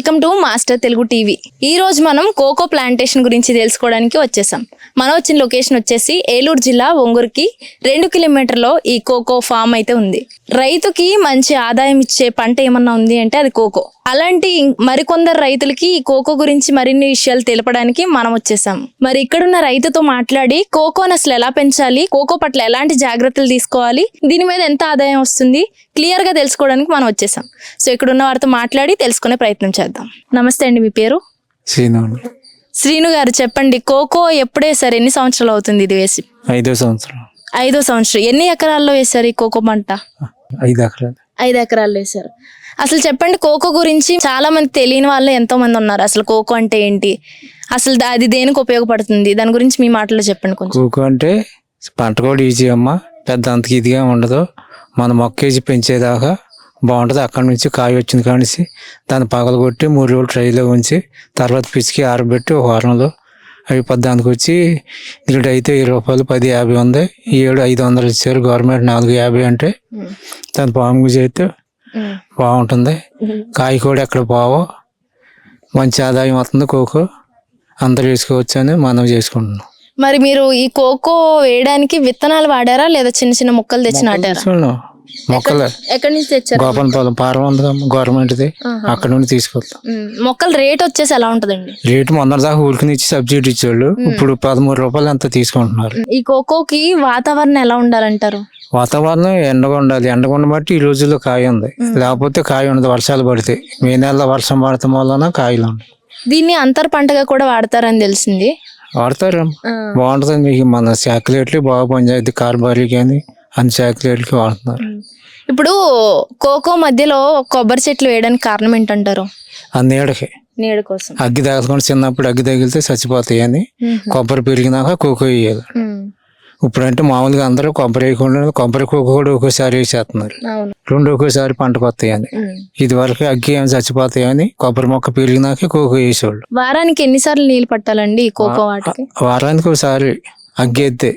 Welcome to master Telugu TV. ఈ రోజు మనం కోకో ప్లాంటేషన్ గురించి తెలుసుకోవడానికి వచ్చేసాం. మనం వచ్చిన లొకేషన్ వచ్చేసి ఏలూరు జిల్లా ఒంగూరుకి రెండు కిలోమీటర్లో ఈ కోకో ఫామ్ అయితే ఉంది. రైతుకి మంచి ఆదాయం ఇచ్చే పంట ఏమన్నా ఉంది అంటే అది కోకో. అలాంటి మరికొందరు రైతులకి ఈ కోకో గురించి మరిన్ని విషయాలు తెలపడానికి మనం వచ్చేసాం. మరి ఇక్కడున్న రైతుతో మాట్లాడి కోకోను అసలు ఎలా పెంచాలి కోకో పట్ల ఎలాంటి జాగ్రత్తలు తీసుకోవాలి దీని మీద ఎంత ఆదాయం వస్తుంది క్లియర్గా తెలుసుకోవడానికి మనం వచ్చేసాం. సో ఇక్కడున్న వారితో మాట్లాడి తెలుసుకునే ప్రయత్నం చేద్దాం. నమస్తే అండి మీ పేరు? శ్రీనవుడు శ్రీను గారు చెప్పండి కోకో ఎప్పుడే సార్? ఎన్ని సంవత్సరాలు అవుతుంది ఇది వేసి? ఐదో సంవత్సరం. ఐదో సంవత్సరం. ఎన్ని ఎకరాల్లో వేశారు ఈ కోకో పంట? ఐదు ఎకరాలు. ఐదు ఎకరాల్లో వేశారు. అసలు చెప్పండి కోకో గురించి చాలా మంది తెలియని వాళ్ళు ఎంతో మంది ఉన్నారు. అసలు కోకో అంటే ఏంటి? అసలు అది దేనికి ఉపయోగపడుతుంది? దాని గురించి మీ మాటలో చెప్పండి కొంచెం. కూకు అంటే పంట కూడా ఈజీ అమ్మ. పెద్ద అంతకి ఇదిగా ఉండదు. మన మొక్కేసి పెంచేదాకా బాగుంటుంది. అక్కడి నుంచి కాయ వచ్చింది కానిసి దాన్ని పగలగొట్టి మూడు రోజులు ట్రైలో ఉంచి తర్వాత పిసికి ఆరబెట్టి ఒక వారంలో అవి పద్దానికి వచ్చి ఇక్కడ అయితే ఇరవై రూపాయలు పది యాభై ఉంది. ఏడు ఐదు వందలు ఇచ్చారు. గవర్నమెంట్ నాలుగు యాభై అంటే దాని పాము చేస్తే బాగుంటుంది. కాయ కూడా ఎక్కడ పోవో? మంచి ఆదాయం వస్తుంది కోకో. అందరు వేసుకోవచ్చు అని మనం చేసుకుంటున్నాం. మరి మీరు ఈ కోకో వేయడానికి విత్తనాలు వాడారా లేదా చిన్న చిన్న మొక్కలు తెచ్చి నాటారా? మొక్కలు. ఎక్కడి నుంచి తెచ్చారు? గోపనపాలెం పారం ఉంది గవర్నమెంట్ది. అక్కడ నుండి తీసుకొస్తాం. మొక్కల రేట్ వచ్చేసి ఎలా ఉంటుందండి? రేటు మొన్న దాకా ఊరికి ఇచ్చి సబ్సిడీ ఇచ్చేవాళ్ళు. ఇప్పుడు పదమూడు రూపాయలు అంత తీసుకుంటున్నారు? ఈ కోకోకి వాతావరణం ఎలా ఉండాలంటారు? వాతావరణం ఎండగా ఉండాలి. ఎండగా ఉండబట్టి ఈ రోజుల్లో కాయ ఉంది. లేకపోతే కాయ ఉండదు వర్షాలు పడితే. మే నెలలో వర్షం పడటం వలన కాయలు ఉన్నాయి దీన్ని అంతర్ పంటగా కూడా వాడతారని తెలిసింది. వాడతారు. బాగుంటుంది మీకు మన చాక్లెట్లు బాగా పనిచేది కార్బారీ కానీ అన్ని చాక్లెట్లకి వాడుతున్నారు. ఇప్పుడు కోకో మధ్యలో కొబ్బరి చెట్లు వేయడానికి కారణం ఏంటంటారు? ఆ నీడకి. నీడ కోసం. అగ్గి తగలకుండా చిన్నప్పుడు అగ్గి తగిలితే చచ్చిపోతాయి అని కొబ్బరి పెరిగినాక కోకో వేయాలి. ఇప్పుడంటే మామూలుగా అందరూ కొబ్బరి వేయకుండా కొబ్బరి కోకో కూడా ఒక్కోసారి వేసేస్తున్నారు. రెండు ఒక్కోసారి పంటకు వస్తాయి అని. ఇది వరకు అగ్గి ఏమి చచ్చిపోతాయి అని కొబ్బరి మొక్క పెరిగినాక కోకో వేసేవాళ్ళు. వారానికి ఎన్నిసార్లు నీళ్ళు పట్టాలండి కోకో వాటికి? వారానికి ఒకసారి అగ్గి ఎత్తే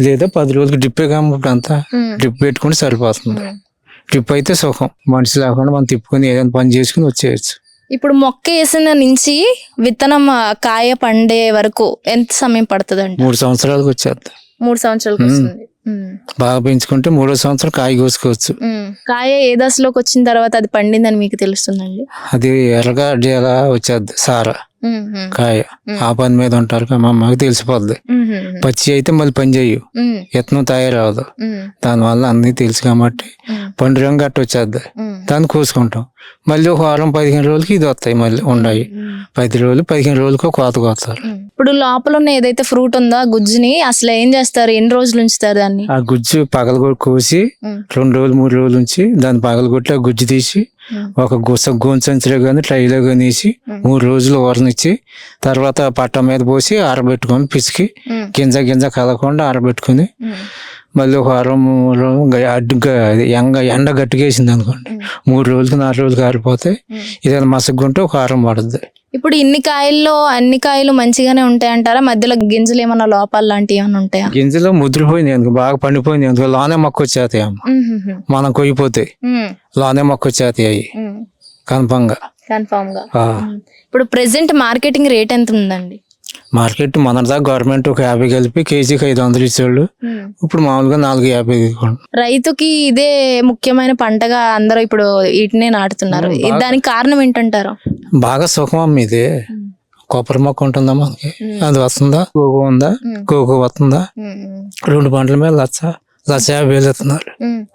లేదా పది రోజులకి డ్రిప్ ఇప్పుడు అంతా. డ్రిప్ పెట్టుకుంటే సరిపోతుంది. డ్రిప్ అయితే సుఖం. మనిషి లేకుండా మనం తిప్పుకొని ఏదైనా పని చేసుకుని వచ్చేయచ్చు. ఇప్పుడు మొక్క వేసిన నుంచి విత్తనం కాయ పండే వరకు ఎంత సమయం పడుతుందండి? మూడు సంవత్సరాలకు వచ్చేద్ది. మూడు సంవత్సరాలకు వస్తుంది. బాగా పెంచుకుంటే మూడో సంవత్సరం కాయ కోసుకోవచ్చు. కాయ ఏ దశలోకి వచ్చిన తర్వాత అది పండిందని మీకు తెలుస్తుందండి? అది ఎర్రగా అడ్డేలా వచ్చేద్ది సారా. కాయ. ఆ పని మీద ఉంటారు కదా మా అమ్మకి తెలిసిపోద్ది. పచ్చి అయితే మళ్ళీ పని చేయు. ఉమ్, ఎత్నం తయారవదు దానివల్ల అన్నీ తెలుసు కాబట్టి పండు రంగు గట్ట వచ్చేద్ది. ఉమ్, దాన్ని కోసుకుంటాం. మళ్ళీ ఒక వారం పదిహేను రోజులకి ఇది వస్తాయి మళ్ళీ ఉన్నాయి పది రోజులు పదిహేను రోజులకు కోత కోస్తారు. ఇప్పుడు లోపల ఉన్న ఏదైతే ఫ్రూట్ ఉందో ఆ గుజ్జుని అసలు ఏం చేస్తారు? ఎన్ని రోజులు ఉంచుతారు దాన్ని? ఆ గుజ్జు పగలు కోసి రెండు రోజులు మూడు రోజులు ఉంచి దాన్ని పగలగొట్టి ఆ గుజ్జు తీసి ఒక గుస గోంచంచులో కానీ ట్రైలో కానీ వేసి మూడు రోజులు ఊరనిచ్చి తర్వాత పట్ట మీద పోసి ఆరబెట్టుకొని పిసికి గింజ గింజ కలగకుండా ఆరబెట్టుకుని మళ్ళీ ఒక వారం అడ్డుగా ఎంగ ఎండ గట్టిగేసింది అనుకోండి. మూడు రోజులకి నాలుగు రోజులకి ఆరిపోతే. ఇదేనా మసగ్గుంటే ఒక వారం పడుద్ది. ఇప్పుడు ఇన్ని కాయల్లో అన్ని కాయలు మంచిగానే ఉంటాయంటారా? మధ్యలో గింజలు ఏమన్నా లోపాలు లాంటివి ఏమైనా ఉంటాయా? గింజలు ముద్రపోయింది ఎందుకు? బాగా పండిపోయింది ఎందుకు? లోనే మొక్క వచ్చేతాయి అమ్మ. మనం కొయ్యిపోతాయి. లోనే మొక్క వచ్చేతాయి అవి. కన్ఫంగా కన్ఫామ్గా ఇప్పుడు ప్రెసెంట్ మార్కెటింగ్ రేట్ ఎంత ఉందండి మార్కెట్ మొన్నటిదాకా గవర్నమెంట్ ఒక యాభై కలిపి కేజీకి ఐదు వందలు ఇచ్చేవాళ్ళు. ఇప్పుడు మామూలుగా నాలుగు యాభై రైతుకి ఇదే ముఖ్యమైన పంటగా అందరూ ఇప్పుడు వీటినే నాటుతున్నారు. దానికి కారణం ఏంటంటారు? బాగా సుఖం అమ్మ ఇది. కొబ్బరి మొక్క ఉంటుందా మనకి? అది వస్తుందా? కోకో ఉందా? కోకో వస్తుందా? రెండు పంటల మీద లచ్చ లచ్చ యాభై వేలు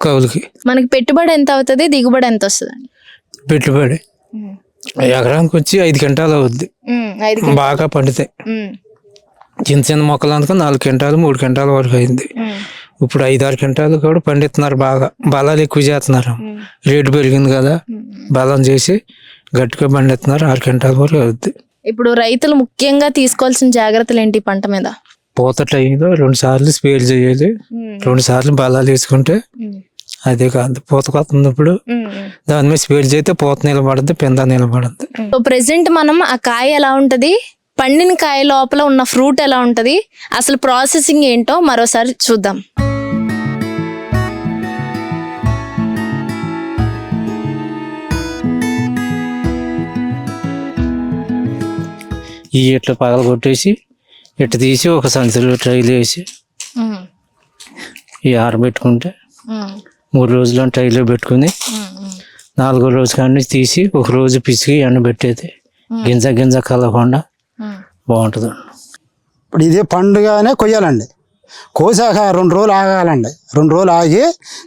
కవులకి మనకి పెట్టుబడి ఎంత అవుతుంది? దిగుబడి ఎంత వస్తుంది పెట్టుబడి ఎకరానికి వచ్చి ఐదు క్వింటాలు అవుద్ది. బాగా పండితే. చిన్న చిన్న మొక్కలు అందుకు నాలుగు క్వింటాలు మూడు క్వింటాల వరకు అయింది. ఇప్పుడు ఐదు ఆరు క్వింటాలు కూడా పండిస్తున్నారు బాగా. బలాలు ఎక్కువ చేస్తున్నారు. రేటు పెరిగింది కదా. బలం చేసి గట్టిగా పండిస్తున్నారు. ఆరు క్వింటాల వరకు అవుద్ది. ఇప్పుడు రైతులు ముఖ్యంగా తీసుకోవాల్సిన జాగ్రత్తలు ఏంటి పంట మీద? పూత టైంలో రెండు సార్లు స్పేర్ చేయాలి. రెండు సార్లు బలాలు వేసుకుంటే అదే కాదు పూత కోత ఉన్నప్పుడు దాని మీద స్పీడ్ చేస్తే పూత నిలబడద్దు పెంద నిలబడద్దు. ప్రెసెంట్ మనం ఆ కాయ ఎలా ఉంటది? పండిన కాయ లోపల ఉన్న ఫ్రూట్ ఎలా ఉంటది? అసలు ప్రాసెసింగ్ ఏంటో మరోసారి చూద్దాం. ఈ ఇట్లా పగల కొట్టేసి ఇట్టు తీసి ఒక సంచులు ట్రైల్ వేసి ఈ ఆరబెట్టుకుంటే మూడు రోజులు ట్రైలో పెట్టుకుని. నాలుగో రోజు కానీ తీసి ఒక రోజు పిసికి ఎండబెట్టేది గింజ గింజ కలగకుండా. బాగుంటుంది. ఇప్పుడు ఇదే పండుగనే కొయ్యాలండి. కోసాక రెండు రోజులు ఆగాలండి. రెండు రోజులు ఆగి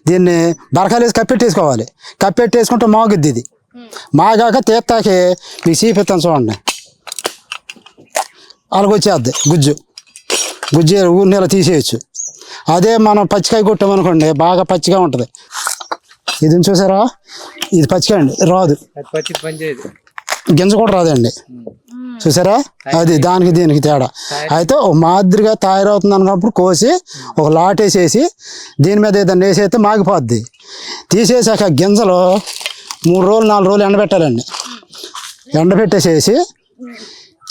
దీన్ని బరకాలు వేసి కప్పెట్టేసుకోవాలి. కప్పెట్టేసుకుంటే మాగుద్ది ఇది. మాగాక తీస్తాకి మీకు చీపిస్తాను చూడండి. అలాగొచ్చేద్ది గుజ్జు. గుజ్జు ఊరి నెల తీసేయచ్చు. అదే మనం పచ్చికాయ కొట్టామనుకోండి బాగా పచ్చిగా ఉంటుంది. ఇది చూసారా? ఇది పచ్చికాయ అండి రాదు. గింజ కూడా రాదండి. చూసారా? అది దానికి దీనికి తేడా. అయితే ఒక మాదిరిగా తయారవుతుంది అన్నప్పుడు కోసి ఒక లాట్ వేసేసి దీని మీద ఏదైనా వేసేస్తే మాగిపోద్ది. తీసేసాక గింజలు మూడు రోజులు నాలుగు రోజులు ఎండబెట్టాలండి. ఎండబెట్టేసేసి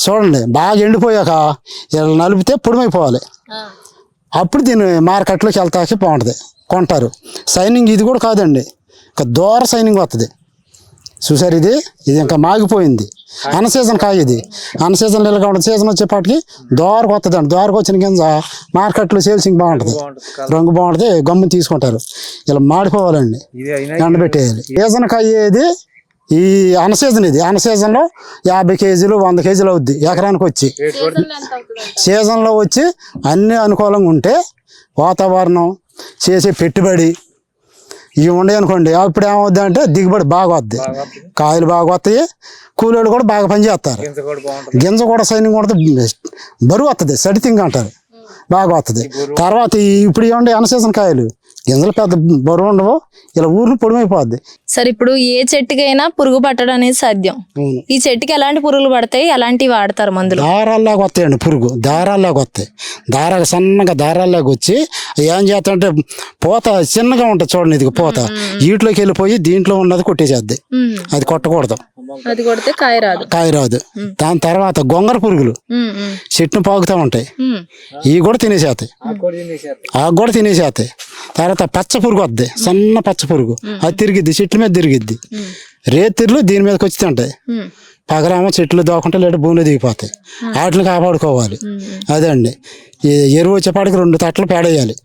చూడండి బాగా ఎండిపోయాక ఇలా నలిపితే పొడిమైపోవాలి. ఆ. అప్పుడు దీన్ని మార్కెట్లోకి వెళ్తాకి బాగుంటుంది. కొంటారు. సైనింగ్ ఇది కూడా కాదండి. ఇంకా దూర సైనింగ్ వస్తుంది చూసారు ఇది? ఇది ఇంకా మాగిపోయింది. అన్న సీజన్ కాయ ఇది. అన్న సీజన్ ఇలాగా ఉంటుంది సీజన్ వచ్చేపాటికి దోరకు వస్తుంది అండి దోరకు వచ్చిన కింద మార్కెట్లో సేల్సింగ్ బాగుంటుంది. రంగు బాగుంటుంది. గమ్ము తీసుకుంటారు. ఇలా మాడిపోవాలండి. ఎండబెట్టేయాలి. సీజన్ కాయ ఇది ఈ అన్న సీజన్ ఇది. అన్న సీజన్లో యాభై కేజీలు వంద కేజీలు అవుద్ది ఎకరానికి వచ్చి. సీజన్లో వచ్చి అన్ని అనుకూలంగా ఉంటే వాతావరణం చేసే పెట్టుబడి ఇవి ఉండే అనుకోండి. అప్పుడు ఏమవుద్ది అంటే దిగుబడి బాగా వద్ది. కాయలు బాగా వస్తాయి. కూలీలు కూడా బాగా పనిచేస్తారు గింజ కూడా సైనింగ్ కూడా బరువు వస్తుంది సడితింగ్ అంటారు. బాగా వస్తుంది తర్వాత ఇప్పుడు ఏమండి అన్న సీజన్ కాయలు? గింజలు పెద్ద బరువు ఉండవు ఇలా ఊరిని పొడిమైపోద్ది. సరే ఇప్పుడు ఏ చెట్టుకైనా పురుగు పట్టడం అనేది సాధ్యం ఈ చెట్టుకి ఎలాంటి పురుగులు పడతాయి? ఎలాంటివి వాడతారు మందులు? దారాల్లాగా వస్తాయండి పురుగు. దారాల్లాగా వస్తాయి. దారాలు సన్నగా దారాల్లాగా వచ్చి ఏం చేస్తాయంటే పూత చిన్నగా ఉంటుంది చూడండి ఇది పూత. వీటిలోకి వెళ్ళిపోయి దీంట్లో ఉన్నది కొట్టేసేద్ది. అది కొట్టకూడదు. అది కొడితే కాయ రాదు. కాయ రాదు. దాని తర్వాత గొంగర పురుగులు. చెట్టును పాకుతూ ఉంటాయి. ఇవి కూడా తినేసేస్తాయి. ఆకు కూడా తినేసేస్తాయి. తర్వాత పచ్చ పురుగు వద్ది సన్న పచ్చ పురుగు అది తిరిగిద్ది చెట్ల మీద తిరిగిద్ది. రేతిర్లు దీని మీదకి వచ్చి తింటాయి పగలేమో చెట్లు దోకుంటే లేదా భూమిలో దిగిపోతాయి. వాటిని కాపాడుకోవాలి. అదే అండి. ఎరువు వచ్చేపాటికి రెండు తట్లు పేడేయాలి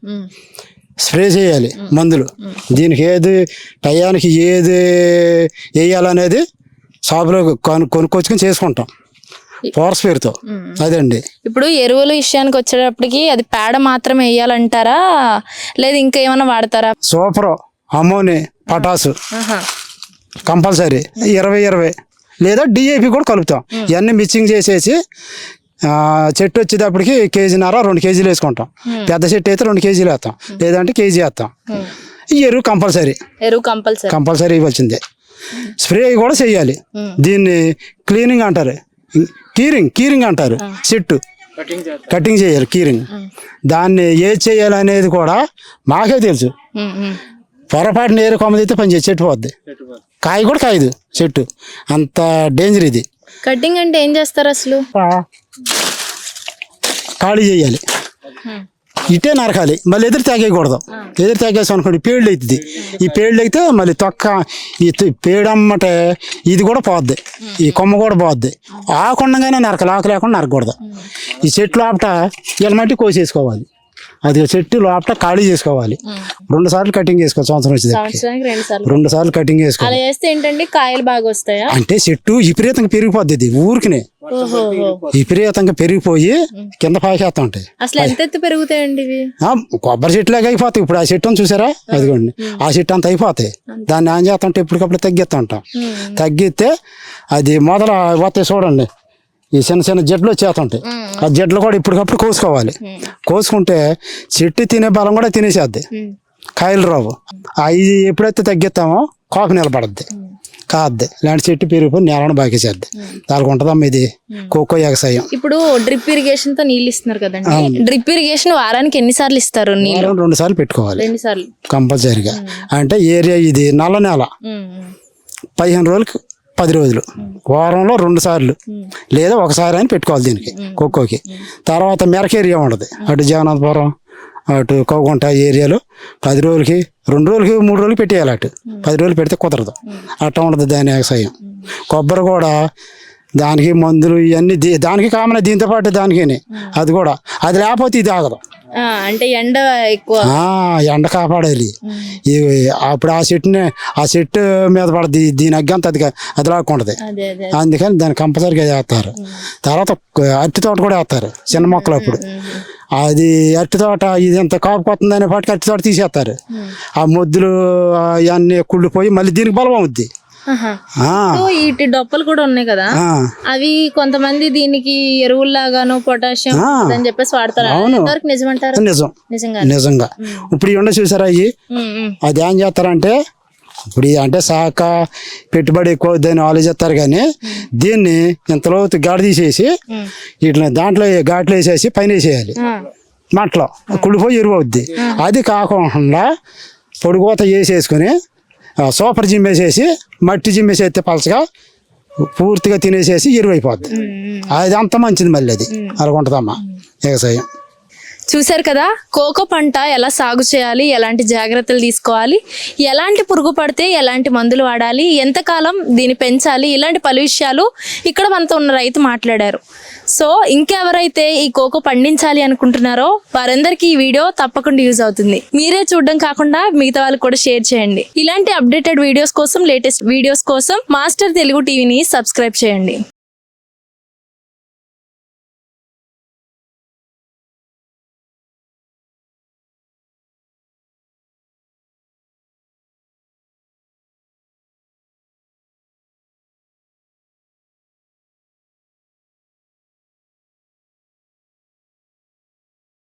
స్ప్రే చేయాలి మందులు. దీనికి ఏది టయానికి ఏది వేయాలనేది షాపులో కొను కొనుక్కొచ్చుకొని చేసుకుంటాం. ఫోర్స్ పేరుతో. అదండి ఇప్పుడు ఎరువుల విషయానికి వచ్చేటప్పటికి అది పేడ మాత్రమే వేయాలంటారా? లేదా ఇంకా ఏమైనా వాడతారా? సూపర్ అమ్మోని పటాసు. కంపల్సరీ. ఇరవై ఇరవై. లేదా డిఏపి కూడా కలుపుతాం. ఇవన్నీ మిక్సింగ్ చేసేసి చెట్టు వచ్చేటప్పటికి కేజీన్నర రెండు కేజీలు వేసుకుంటాం. పెద్ద చెట్టు అయితే రెండు కేజీలు వేస్తాం. లేదంటే కేజీ వేస్తాం. ఈ ఎరువు కంపల్సరీ. ఎరువు కంపల్సరీ. కంపల్సరీ ఇవ్వాల్సిందే. స్ప్రే కూడా చేయాలి. దీన్ని క్లీనింగ్ అంటారు. కీరింగ్ కీరింగ్ అంటారు. చెట్టు. కటింగ్ చేయాలి కీరింగ్. దాన్ని ఏది చేయాలి అనేది కూడా మాకే తెలుసు. పొరపాటు నేరు కొమ్మదైతే పని చేసి చెట్టు పోద్ది. కాయ కూడా కాయదు చెట్టు. అంత డేంజర్ ఇది. కటింగ్ అంటే ఏం చేస్తారు అసలు? ఖాళీ చేయాలి. ఇటే నరకాలి. మళ్ళీ ఎదురు తాగేయకూడదు. ఎదురు తాగేసాం అనుకోండి పేళ్ళు అవుతుంది ఈ పేళ్ళు అయితే మళ్ళీ తొక్క ఈ పేడమ్మటే ఇది కూడా పోద్ది. ఈ కొమ్మ కూడా పోద్ది. ఆకుండగానే నరకాలి ఆకు లేకుండా నరకకూడదు ఈ చెట్టు లోపట ఎలమట్టి కోసేసుకోవాలి. అది చెట్టు లోపట ఖాళీ చేసుకోవాలి. రెండు సార్లు కటింగ్ చేసుకోవాలి సంవత్సరం సంవత్సరానికి రెండు సార్లు. కటింగ్ చేసుకోవాలి. చేస్తే కాయలు బాగా వస్తాయా? అంటే చెట్టు విపరీతంగా పెరిగిపోద్ది ఇది ఊరికినే. విపరీతంగా పెరిగిపోయి కింద పాకేస్తా ఉంటాయి. అసలు ఎంత ఎత్తు పెరుగుతాయండి కొబ్బరి చెట్లాగా అయిపోతాయి. ఇప్పుడు ఆ చెట్టును చూసారా? అదిగోండి. ఆ చెట్టు అంత అయిపోతాయి. దాన్ని ఏం చేస్తుంటే ఎప్పటికప్పుడు తగ్గిస్తూ ఉంటాం తగ్గిస్తే అది మొదల పోతాయి చూడండి. ఈ చిన్న చిన్న జడ్లు వచ్చేస్తుంటాయి ఆ జడ్లు కూడా ఇప్పటికప్పుడు కోసుకోవాలి. కోసుకుంటే చెట్టు తినే బలం కూడా తినేసేద్ది. కాయలు రావు. అవి ఎప్పుడైతే తగ్గిస్తామో కోక నిలబడద్ది. కాద్ది. ఇలాంటి చెట్టు పెరిగిపోయి నేలను బాగేసేద్ది దానికి ఉంటుందమ్మా ఇది కోకో ఎగసాయం. ఇప్పుడు డ్రిప్ ఇరిగేషన్తో నీళ్ళు ఇస్తున్నారు కదండి. డ్రిప్ ఇరిగేషన్ వారానికి ఎన్నిసార్లు ఇస్తారు నీళ్ళు? రెండు సార్లు పెట్టుకోవాలి. కంపల్సరీగా. అంటే ఏరియా ఇది నల్ల నేల. పదిహేను రోజులకి పది రోజులు. వారంలో రెండు సార్లు. లేదా ఒకసారి అని పెట్టుకోవాలి దీనికి ఖోఖోకి తర్వాత మెరక ఏరియా ఉండదు. అటు జగన్నాథపురం అటు కోగుంట ఏరియాలో పది రోజులకి రెండు రోజులకి మూడు రోజులకి పెట్టేయాలి అటు. పది రోజులు పెడితే కుదరదు. అట్లా ఉండదు దాని వ్యవసాయం కొబ్బరి కూడా దానికి మందులు ఇవన్నీ దానికి కామన్ దీంతో పాటు దానికి అది కూడా. అది లేకపోతే ఇది ఆగదు. అంటే ఎండ ఎక్కువ. ఎండ కాపాడాలి అప్పుడు ఆ చెట్టుని ఆ చెట్టు మీద పడది దీని అగ్గంత అది అది లాక్కుంటది అదే అదే. అందుకని దాన్ని కంపల్సరీగా వేస్తారు. తర్వాత అరటి తోట కూడా వేస్తారు చిన్న మొక్కలు అప్పుడు అది అరటి తోట ఇది ఎంత కాపు కొత్తుందనే పాటికి అరటి తోట తీసేస్తారు. ఆ మొద్దులు అవన్నీ కుళ్ళిపోయి మళ్ళీ దీనికి బలం అవుద్ది. వీటి డొప్పలు కూడా ఉన్నాయి కదా. అవి కొంతమంది దీనికి ఎరువుల్లాగాను పొటాషియం. అని చెప్పేసి వాడతారు. నిజమంటారు? నిజం. నిజంగా. నిజంగా ఇప్పుడు ఇవి? ఉండే చూసారా అవి. అది ఏం చేస్తారంటే ఇప్పుడు అంటే శాఖ పెట్టుబడి ఎక్కువ దాన్ని ఆలోచిస్తారు కానీ దీన్ని ఇంతలో గాడి తీసేసి వీటిని దాంట్లో ఘాట్లు వేసేసి పైన వేసేయాలి. మట్లో కుళ్ళిపోయి ఎరువు అవుద్ది. అది కాకుండా పొడిగోత వేసేసుకొని సూపర్ జిమ్ వేసేసి మట్టి జిమ్ వేసేస్తే పలచగా పూర్తిగా తినేసేసి ఎరువు అయిపోద్ది అది అంత మంచిది మళ్ళీ అది. అలా ఉంటుందమ్మా వ్యవసాయం చూశారు కదా? కోకో పంట ఎలా సాగు చేయాలి? ఎలాంటి జాగ్రత్తలు తీసుకోవాలి? ఎలాంటి పురుగు పడితే ఎలాంటి మందులు వాడాలి? ఎంతకాలం దీన్ని పెంచాలి? ఇలాంటి పలు విషయాలు ఇక్కడ మనతో ఉన్న రైతు మాట్లాడారు. సో ఇంకెవరైతే ఈ కోకో పండించాలి అనుకుంటున్నారో వారందరికీ ఈ వీడియో తప్పకుండా యూజ్ అవుతుంది. మీరే చూడడం కాకుండా మిగతా వాళ్ళకి కూడా షేర్ చేయండి. ఇలాంటి అప్డేటెడ్ వీడియోస్ కోసం లేటెస్ట్ వీడియోస్ కోసం మాస్టర్ తెలుగు టీవీని సబ్స్క్రైబ్ చేయండి.